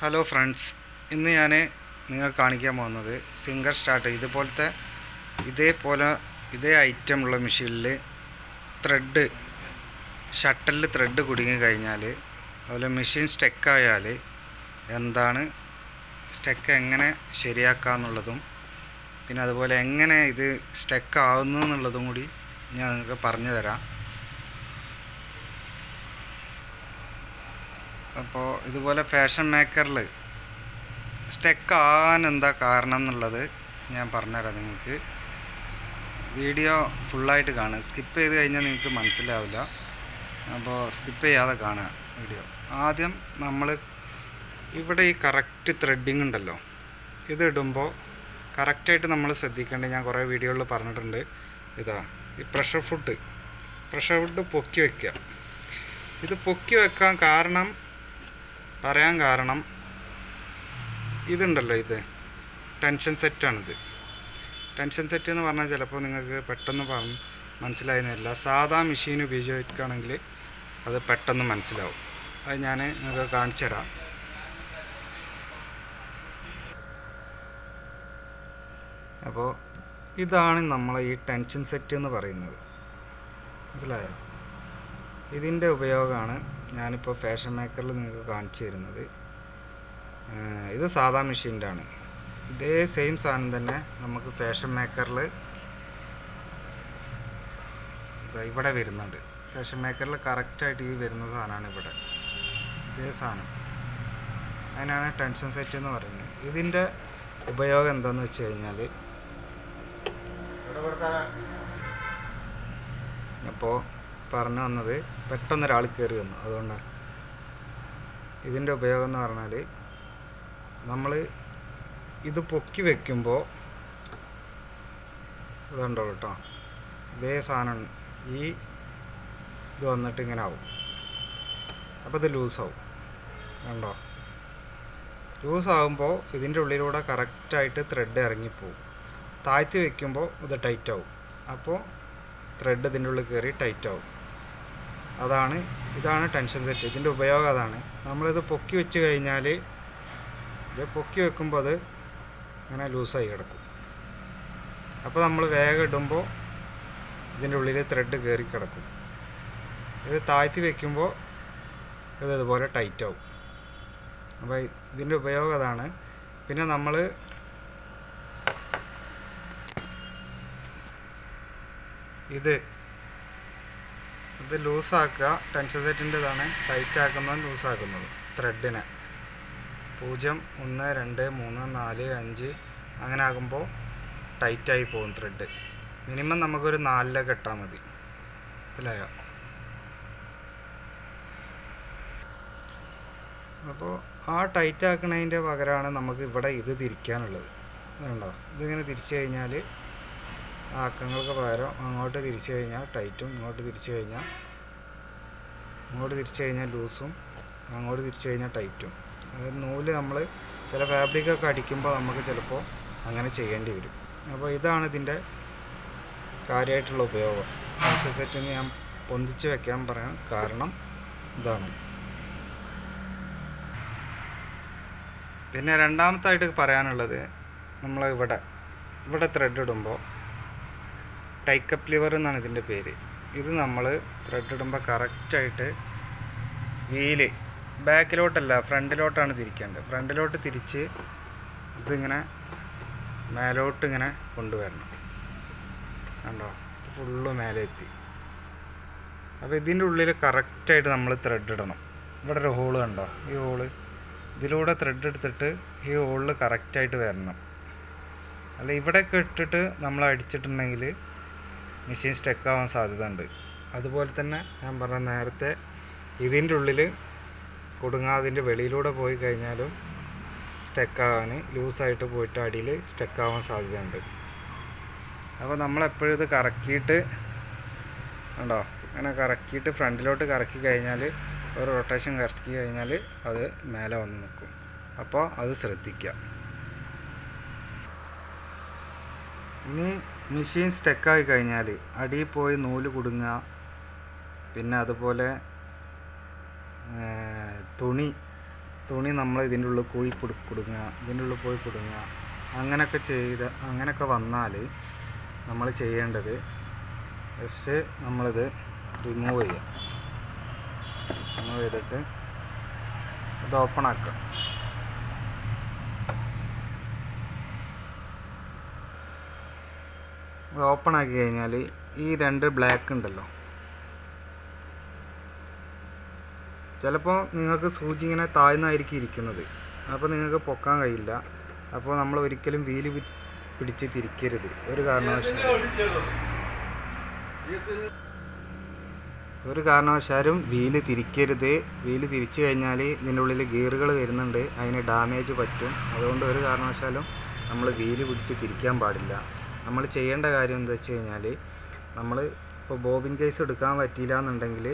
Hello friends ഇന്ന് ഞാൻ നിങ്ങൾക്ക് കാണിക്കാൻ പോകുന്നത് സിംഗർ സ്റ്റാർട്ട് ഇതുപോലത്തെ ഇതേപോലെ ഇതേ ഐറ്റം ഉള്ള മെഷീനിൽ ത്രെഡ് ഷട്ടലിൽ ത്രെഡ് കുടുങ്ങി കഴിഞ്ഞാൽ അതുപോലെ മെഷീൻ സ്റ്റെക്കായാൽ എന്താണ് സ്റ്റെക്ക് എങ്ങനെ ശരിയാക്കാന്നുള്ളതും പിന്നെ അതുപോലെ എങ്ങനെ ഇത് സ്റ്റെക്ക് ആവുന്നു എന്നുള്ളതും കൂടി ഞാൻ നിങ്ങൾക്ക് പറഞ്ഞു തരാം അപ്പോൾ ഇതുപോലെ ഫാഷൻ മേക്കറിൽ സ്റ്റെക്ക് ആകാൻ എന്താ കാരണം എന്നുള്ളത് ഞാൻ പറഞ്ഞുതരാം നിങ്ങൾക്ക്. വീഡിയോ ഫുള്ളായിട്ട് കാണുക. സ്കിപ്പ് ചെയ്ത് കഴിഞ്ഞാൽ നിങ്ങൾക്ക് മനസ്സിലാവില്ല. അപ്പോൾ സ്കിപ്പ് ചെയ്യാതെ കാണുക വീഡിയോ. ആദ്യം നമ്മൾ ഇവിടെ ഈ കറക്റ്റ് ത്രെഡിങ് ഉണ്ടല്ലോ. ഇത് ഇടുമ്പോൾ കറക്റ്റായിട്ട് നമ്മൾ ശ്രദ്ധിക്കേണ്ടത് ഞാൻ കുറേ വീഡിയോകളിൽ പറഞ്ഞിട്ടുണ്ട്. ഇതാ ഈ പ്രഷർ ഫുഡ് പ്രഷർ ഫുഡ് പൊക്കി വയ്ക്കുക ഇത് പൊക്കി വെക്കാൻ കാരണം പറയാൻ കാരണം ഇതുണ്ടല്ലോ ഇത്. ടെൻഷൻ സെറ്റാണിത്. ടെൻഷൻ സെറ്റ് എന്ന് പറഞ്ഞാൽ ചിലപ്പോൾ നിങ്ങൾക്ക് പെട്ടെന്ന് പറഞ്ഞ് മനസ്സിലായിരുന്നില്ല സാധാ മെഷീൻ ഉപയോഗിക്കുകയാണെങ്കിൽ അത് പെട്ടെന്ന് മനസ്സിലാവും. അത് ഞാൻ നിങ്ങൾക്ക് കാണിച്ചു തരാം. അപ്പോൾ ഇതാണ് നമ്മൾ ഈ ടെൻഷൻ സെറ്റ് എന്ന് പറയുന്നത്. മനസ്സിലായോ? ഇതിന്റെ ഉപയോഗമാണ് ഞാനിപ്പോൾ ഫാഷൻ മേക്കറിൽ നിങ്ങൾക്ക് കാണിച്ചു തരുന്നത്. ഇത് സാധാ മെഷീന്റെ ആണ് ഇതേ സെയിം സാധനം തന്നെ നമുക്ക് ഫാഷൻ മേക്കറിൽ ഇവിടെ വരുന്നുണ്ട്. ഫാഷൻ മേക്കറിൽ കറക്റ്റായിട്ട് ഈ വരുന്ന സാധനമാണ് ഇവിടെ. ഇതേ സാധനം. അതിനാണ് ടെൻഷൻ സെറ്റ് എന്ന് പറയുന്നത്. ഇതിന്റെ ഉപയോഗം എന്താണെന്ന് വെച്ച് കഴിഞ്ഞാൽ അപ്പോൾ പറഞ്ഞു വന്നത് പെട്ടെന്ന് ഒരാൾ കയറി വന്നു. അതുകൊണ്ടാണ് ഇതിന്റെ ഉപയോഗം എന്ന് പറഞ്ഞാൽ നമ്മൾ ഇത് പൊക്കി വെക്കുമ്പോൾ ഇതുണ്ടോ കേട്ടോ. ഇതേ സാധനം ഈ ഇത് വന്നിട്ട് ഇങ്ങനെ ആവും. അപ്പോൾ ഇത് ലൂസാവും. കണ്ടോ? ലൂസാകുമ്പോൾ ഇതിന്റെ ഉള്ളിലൂടെ കറക്റ്റായിട്ട് ത്രെഡ് ഇറങ്ങിപ്പോവും. താഴ്ത്തി വെക്കുമ്പോൾ ഇത് ടൈറ്റ് ആവും. അപ്പോൾ ത്രെഡ് ഇതിന്റെ ഉള്ളിൽ കയറി ടൈറ്റ് ആവും. അതാണ് ഇതാണ് ടെൻഷൻ സെറ്റ് ഇതിന്റെ ഉപയോഗം അതാണ്. നമ്മളിത് പൊക്കി വെച്ച് കഴിഞ്ഞാൽ ഇത് പൊക്കി വെക്കുമ്പോൾ അത് ഇങ്ങനെ ലൂസായി കിടക്കും. അപ്പോൾ നമ്മൾ വേഗം ഇടുമ്പോൾ ഇതിന്റെ ഉള്ളിൽ ത്രെഡ് കയറി കിടക്കും. ഇത് താഴ്ത്തി വെക്കുമ്പോൾ ഇത് ഇതുപോലെ ടൈറ്റ് ആവും. അപ്പോൾ ഇതിന്റെ ഉപയോഗം അതാണ്. പിന്നെ നമ്മൾ ഇത് ഇത് ലൂസാക്കുക. Tension സെറ്റിന്റെതാണ് tight ആക്കുന്നതും ലൂസാക്കുന്നത്. ത്രെഡിനെ. പൂജ്യം ഒന്ന് രണ്ട് മൂന്ന് നാല് അഞ്ച് അങ്ങനെ ആകുമ്പോൾ ടൈറ്റായി പോകും ത്രെഡ്. മിനിമം നമുക്കൊരു നാലിലൊക്കെ ഇട്ടാൽ മതി. മനസ്സിലായോ? അപ്പോൾ ആ ടൈറ്റ് ആക്കുന്നതിന്റെ പകരമാണ് നമുക്ക് ഇവിടെ ഇത് തിരിക്കാനുള്ളത്. ഇതുണ്ടോ ഇതിങ്ങനെ തിരിച്ചു കഴിഞ്ഞാൽ ആക്കങ്ങൾക്ക് പകരം അങ്ങോട്ട് തിരിച്ചു കഴിഞ്ഞാൽ ടൈറ്റും ഇങ്ങോട്ട് തിരിച്ചു കഴിഞ്ഞാൽ അങ്ങോട്ട് തിരിച്ചു കഴിഞ്ഞാൽ ലൂസും അങ്ങോട്ട് തിരിച്ചു കഴിഞ്ഞാൽ ടൈറ്റും. അതായത് നൂൽ നമ്മൾ ചില ഫാബ്രിക്കൊക്കെ അടിക്കുമ്പോൾ നമുക്ക് ചിലപ്പോൾ അങ്ങനെ ചെയ്യേണ്ടി വരും. അപ്പോൾ ഇതാണ് ഇതിന്റെ കാര്യമായിട്ടുള്ള ഉപയോഗം. ഫംഗ്ഷൻ സെറ്റിന് ഞാൻ പൊന്തിച്ച് വെക്കാൻ പറയാം കാരണം ഇതാണ്. പിന്നെ രണ്ടാമത്തായിട്ട് പറയാനുള്ളത് നമ്മൾ ഇവിടെ ഇവിടെ ത്രെഡ് ഇടുമ്പോൾ ടൈക്കപ്പ് ലിവർ എന്നാണ് ഇതിന്റെ പേര്. ഇത് നമ്മൾ ത്രെഡ് ഇടുമ്പോൾ കറക്റ്റായിട്ട് വീൽ ബാക്കിലോട്ടല്ല ഫ്രണ്ടിലോട്ടാണ് തിരിക്കേണ്ടത്. ഫ്രണ്ടിലോട്ട് തിരിച്ച് ഇതിങ്ങനെ മേലോട്ട് ഇങ്ങനെ കൊണ്ടുവരണം. കണ്ടോ? ഫുള്ള് മേലെ എത്തി അപ്പോൾ ഇതിന്റെ ഉള്ളിൽ കറക്റ്റായിട്ട് നമ്മൾ ത്രെഡ് ഇടണം. ഇവിടെ ഒരു ഹോൾ കണ്ടോ? ഈ ഹോൾ ഇതിലൂടെ ത്രെഡ് എടുത്തിട്ട് ഈ ഹോളിൽ കറക്റ്റായിട്ട് വരണം. അല്ല ഇവിടെയൊക്കെ ഇട്ടിട്ട് നമ്മൾ അടിച്ചിട്ടുണ്ടെങ്കിൽ മെഷീൻ സ്റ്റക്ക് ആവാൻ സാധ്യത ഉണ്ട് അതുപോലെ തന്നെ ഞാൻ പറഞ്ഞ നേരത്തെ ഇതിന്റെ ഉള്ളിൽ കുടുങ്ങാതിന്റെ വെളിയിലൂടെ പോയി കഴിഞ്ഞാലും സ്റ്റക്കാവാൻ ലൂസായിട്ട് പോയിട്ട് അടിയിൽ സ്റ്റക്കാവാൻ സാധ്യതയുണ്ട്. അപ്പോൾ നമ്മളെപ്പോഴും ഇത് കറക്കിയിട്ട് ഉണ്ടോ അങ്ങനെ കറക്കിയിട്ട് ഫ്രണ്ടിലോട്ട് കറക്കി കഴിഞ്ഞാൽ ഒരു റൊട്ടേഷൻ കറക്കി കഴിഞ്ഞാൽ അത് മേലെ വന്ന് നിൽക്കും. അപ്പോൾ അത് ശ്രദ്ധിക്കുക. ഇനി മെഷീൻ സ്റ്റക്കായി കഴിഞ്ഞാൽ അടിയിൽ പോയി നൂൽ കുടുങ്ങുക. പിന്നെ അതുപോലെ തുണി തുണി നമ്മൾ ഇതിന്റെ ഉള്ളിൽ പോയി കുടു കുടുങ്ങുക ഇതിന്റെ ഉള്ളിൽ പോയി കുടുങ്ങുക. അങ്ങനെയൊക്കെ ചെയ്ത് അങ്ങനെയൊക്കെ വന്നാൽ നമ്മൾ ചെയ്യേണ്ടത് ജസ്റ്റ് നമ്മളിത് റിമൂവ് ചെയ്യുക. റിമൂവ് ചെയ്തിട്ട് ഇത് ഓപ്പൺ ആക്കുക. ഓപ്പൺ ആക്കി കഴിഞ്ഞാൽ ഈ രണ്ട് ബ്ലാക്ക് ഉണ്ടല്ലോ. ചിലപ്പോൾ നിങ്ങൾക്ക് സൂചി ഇങ്ങനെ താഴ്ന്നായിരിക്കും ഇരിക്കുന്നത്. അപ്പോൾ നിങ്ങൾക്ക് പൊക്കാൻ കഴിയില്ല. അപ്പോൾ നമ്മൾ ഒരിക്കലും വീൽ പിടിച്ച് തിരിക്കരുത്. ഒരു കാരണവശാലും ഒരു കാരണവശാലും വീൽ തിരിക്കരുത്. വീൽ തിരിച്ചു കഴിഞ്ഞാൽ ഇതിന്റെ ഉള്ളിൽ ഗിയറുകൾ വരുന്നുണ്ട്. അതിന് ഡാമേജ് പറ്റും. അതുകൊണ്ട് ഒരു കാരണവശാലും നമ്മൾ വീൽ പിടിച്ച് തിരിക്കാൻ പാടില്ല. നമ്മൾ ചെയ്യേണ്ട കാര്യം എന്താ വെച്ച് കഴിഞ്ഞാൽ നമ്മൾ ഇപ്പോൾ ബോബിൻ കേസ് എടുക്കാൻ പറ്റിയില്ല എന്നുണ്ടെങ്കിൽ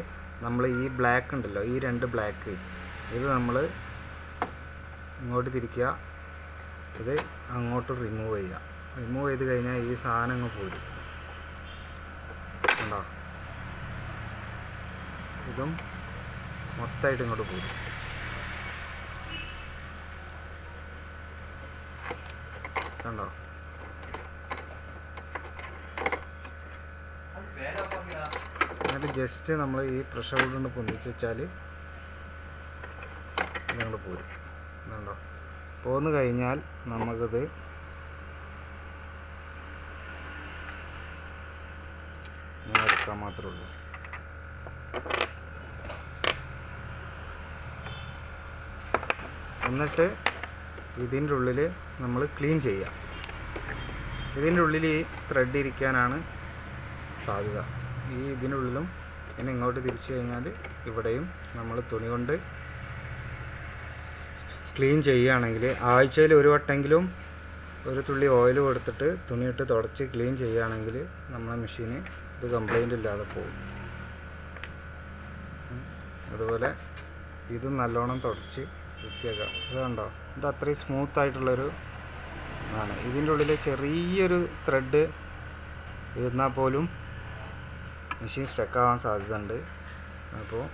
നമ്മൾ ഈ ബ്ലാക്ക് ഉണ്ടല്ലോ ഈ രണ്ട് ബ്ലാക്ക് ഇത് നമ്മൾ ഇങ്ങോട്ട് തിരിക്കുക ഇത് അങ്ങോട്ട് റിമൂവ് ചെയ്യുക. റിമൂവ് ചെയ്ത് കഴിഞ്ഞാൽ ഈ സാധനം അങ്ങ് പോരും. ഉണ്ടോ ഇതും മൊത്തമായിട്ട് ഇങ്ങോട്ട് പോരും. കണ്ടോ? എന്നിട്ട് ജസ്റ്റ് നമ്മൾ ഈ പ്രഷർ കൊണ്ട് പൊന്തിച്ച് വെച്ചാൽ ഞങ്ങൾ പോരും. കണ്ടോ? പോന്നു കഴിഞ്ഞാൽ നമുക്കത് എടുക്കാൻ മാത്രമേ ഉള്ളൂ. എന്നിട്ട് ഇതിന്റെ ഉള്ളിൽ നമ്മൾ ക്ലീൻ ചെയ്യാം. ഇതിന്റെ ഉള്ളിൽ ഈ ത്രെഡ് ഇരിക്കാനാണ് സാധ്യത. ഈ ഇതിനുള്ളിലും പിന്നെ ഇങ്ങോട്ട് തിരിച്ചു കഴിഞ്ഞാൽ ഇവിടെയും നമ്മൾ തുണി കൊണ്ട് ക്ലീൻ ചെയ്യുകയാണെങ്കിൽ ആഴ്ചയിൽ ഒരു വട്ടെങ്കിലും ഒരു തുള്ളി ഓയിൽ കൊടുത്തിട്ട് തുണിയിട്ട് തുടച്ച് ക്ലീൻ ചെയ്യുകയാണെങ്കിൽ നമ്മളെ മെഷീന് ഒരു കംപ്ലൈന്റ് ഇല്ലാതെ പോകും. അതുപോലെ ഇതും നല്ലോണം തുടച്ച് വൃത്തിയാക്കാം ഇത് കണ്ടോ? ഇത് അത്രയും സ്മൂത്ത് ആയിട്ടുള്ളൊരു ആണ്. ഇതിന്റെ ഉള്ളിൽ ചെറിയൊരു ത്രെഡ് ഇരുന്നാൽ പോലും മെഷീൻ സ്റ്റക്ക് ആവാൻ സാധ്യത ഉണ്ട് അപ്പോൾ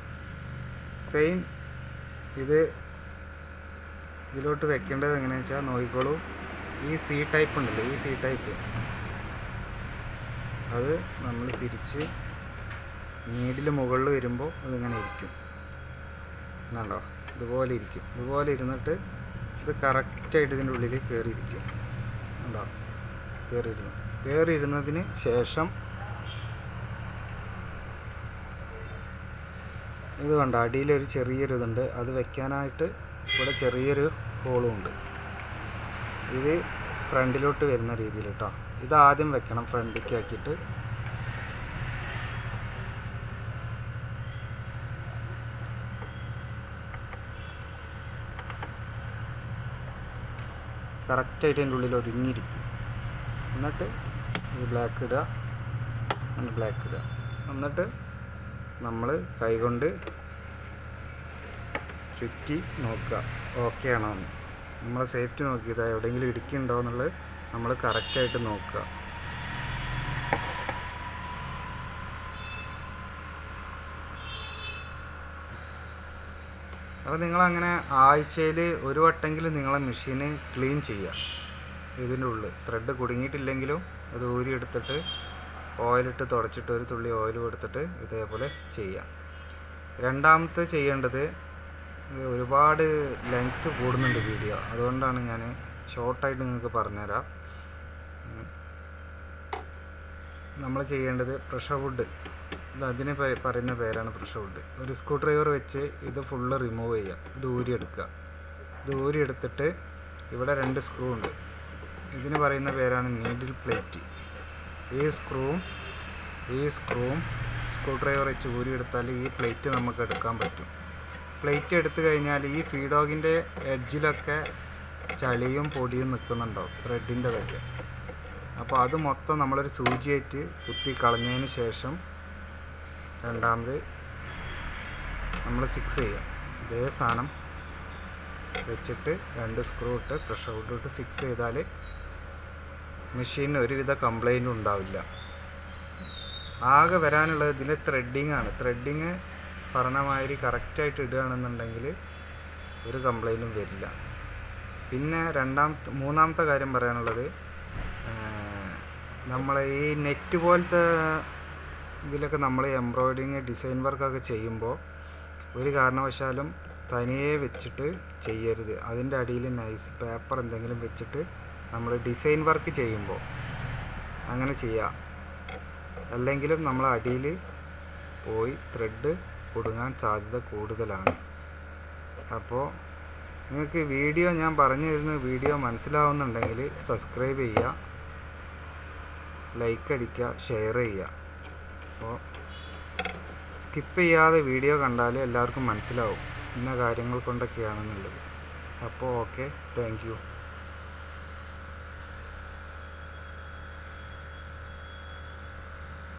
സെയിം ഇത് ഇതിലോട്ട് വെക്കേണ്ടത് എങ്ങനെയാണെന്ന് വെച്ചാൽ നോക്കിക്കോളൂ. ഈ സി ടൈപ്പ് ഉണ്ടല്ലോ ഈ സി ടൈപ്പ് അത് നമ്മൾ തിരിച്ച് നീഡിൽ മുകളിൽ വരുമ്പോൾ അതിങ്ങനെ ഇരിക്കും. എന്നുണ്ടോ ഇതുപോലെ ഇരിക്കും. ഇതുപോലെ ഇരുന്നിട്ട് ഇത് കറക്റ്റായിട്ട് ഇതിന്റെ ഉള്ളിൽ കയറിയിരിക്കും ഉണ്ടോ കയറിയിരുന്നു കയറിയിരുന്നതിന് ശേഷം ഇത് കണ്ട? അടിയിലൊരു ചെറിയൊരു ഇതുണ്ട് അത് വെക്കാനായിട്ട് ഇവിടെ ചെറിയൊരു ഹോളും ഉണ്ട് ഇത് ഫ്രണ്ടിലോട്ട് വരുന്ന രീതിയിൽ കേട്ടോ ഇത് ആദ്യം വെക്കണം ഫ്രണ്ടിലേക്ക് ആക്കിയിട്ട് കറക്റ്റായിട്ട് അതിന്റെ ഉള്ളിൽ ഒതുങ്ങിയിരിക്കും. എന്നിട്ട് ഈ ബ്ലാക്ക് ഇടുക. ബ്ലാക്ക് ഇടുക. എന്നിട്ട് നമ്മൾ കൈകൊണ്ട് ചുറ്റി നോക്കുക. ഓക്കെ ആണോ എന്ന്. നമ്മളെ സേഫ്റ്റി നോക്കിയത് എവിടെയെങ്കിലും ഇടുക്കിയുണ്ടോ എന്നുള്ളത് നമ്മൾ കറക്റ്റായിട്ട് നോക്കുക. അപ്പോൾ നിങ്ങളങ്ങനെ ആഴ്ചയിൽ ഒരു വട്ടെങ്കിലും നിങ്ങളെ മെഷീന് ക്ലീൻ ചെയ്യുക. ഇതിന്റെ ഉള്ളിൽ ത്രെഡ് കുടുങ്ങിയിട്ടില്ലെങ്കിലും അത് ഊരിയെടുത്തിട്ട് ഓയിലിട്ട് തുടച്ചിട്ട് ഒരു തുള്ളി ഓയിൽ കൊടുത്തിട്ട് ഇതേപോലെ ചെയ്യാം. രണ്ടാമത്തെ ചെയ്യേണ്ടത് ഒരുപാട് ലെങ്ത്ത് കൂടുന്നുണ്ട് വീഡിയോ അതുകൊണ്ടാണ് ഞാൻ ഷോർട്ടായിട്ട് നിങ്ങൾക്ക് പറഞ്ഞുതരാം. നമ്മൾ ചെയ്യേണ്ടത് പ്രഷർ വുഡ് അതിന് പറയുന്ന പേരാണ് പ്രഷർ വുഡ് ഒരു സ്ക്രൂ ഡ്രൈവർ വെച്ച് ഇത് ഫുള്ള് റിമൂവ് ചെയ്യുക ഇത് ഊരിയെടുക്കുക. ഇത് ഊരിയെടുത്തിട്ട് ഇവിടെ രണ്ട് സ്ക്രൂ ഉണ്ട്. ഇതിന് പറയുന്ന പേരാണ് നീഡിൽ പ്ലേറ്റ് ഈ സ്ക്രൂവും ഈ സ്ക്രൂവും സ്ക്രൂ ഡ്രൈവർ വെച്ച് ഊരിയെടുത്താൽ ഈ പ്ലേറ്റ് നമുക്ക് എടുക്കാൻ പറ്റും. പ്ലേറ്റ് എടുത്തു കഴിഞ്ഞാൽ ഈ ഫീഡോഗിന്റെ എഡ്ജിലൊക്കെ ചളിയും പൊടിയും നിൽക്കുന്നുണ്ടാവും ത്രെഡിന്റെ വരെ. അപ്പോൾ അത് മൊത്തം നമ്മളൊരു സൂചിയേറ്റ് കുത്തി കളഞ്ഞതിന് ശേഷം രണ്ടാമത് നമ്മൾ ഫിക്സ് ചെയ്യാം. ഇതേ സാധനം വെച്ചിട്ട് രണ്ട് സ്ക്രൂ ഇട്ട് പ്രഷർ ഇട്ടിട്ട് ഇട്ട് ഫിക്സ് ചെയ്താൽ മെഷീനിന് ഒരുവിധ കംപ്ലൈന്റും ഉണ്ടാവില്ല. ആകെ വരാനുള്ളത് ഇതിന്റെ ത്രെഡിങ് ആണ്. ത്രെഡിങ് പറഞ്ഞ മാതിരി കറക്റ്റായിട്ട് ഇടുകയാണെന്നുണ്ടെങ്കിൽ ഒരു കംപ്ലൈന്റും വരില്ല. പിന്നെ രണ്ടാമത്തെ മൂന്നാമത്തെ കാര്യം പറയാനുള്ളത് നമ്മൾ ഈ നെറ്റ് പോലത്തെ ഇതിലൊക്കെ നമ്മൾ എംബ്രോയിഡിങ് ഡിസൈൻ വർക്കൊക്കെ ചെയ്യുമ്പോൾ ഒരു കാരണവശാലും തനിയെ വെച്ചിട്ട് ചെയ്യരുത്. അതിന്റെ അടിയിൽ നൈസ് പേപ്പർ എന്തെങ്കിലും വെച്ചിട്ട് നമ്മൾ ഡിസൈൻ വർക്ക് ചെയ്യുമ്പോൾ അങ്ങനെ ചെയ്യാം. അല്ലെങ്കിലും നമ്മൾ അടിയിൽ പോയി ത്രെഡ് കുടുങ്ങാൻ സാധ്യത കൂടുതലാണ്. അപ്പോൾ നിങ്ങൾക്ക് വീഡിയോ ഞാൻ പറഞ്ഞു തരുന്ന വീഡിയോ മനസ്സിലാവുന്നുണ്ടെങ്കിൽ സബ്സ്ക്രൈബ് ചെയ്യുക ലൈക്ക് അടിക്കുക ഷെയർ ചെയ്യുക അപ്പോൾ സ്കിപ്പ് ചെയ്യാതെ വീഡിയോ കണ്ടാൽ എല്ലാവർക്കും മനസ്സിലാവും ഇന്ന കാര്യങ്ങൾ കൊണ്ടൊക്കെയാണെന്നുള്ളത്. അപ്പോൾ ഓക്കെ താങ്ക്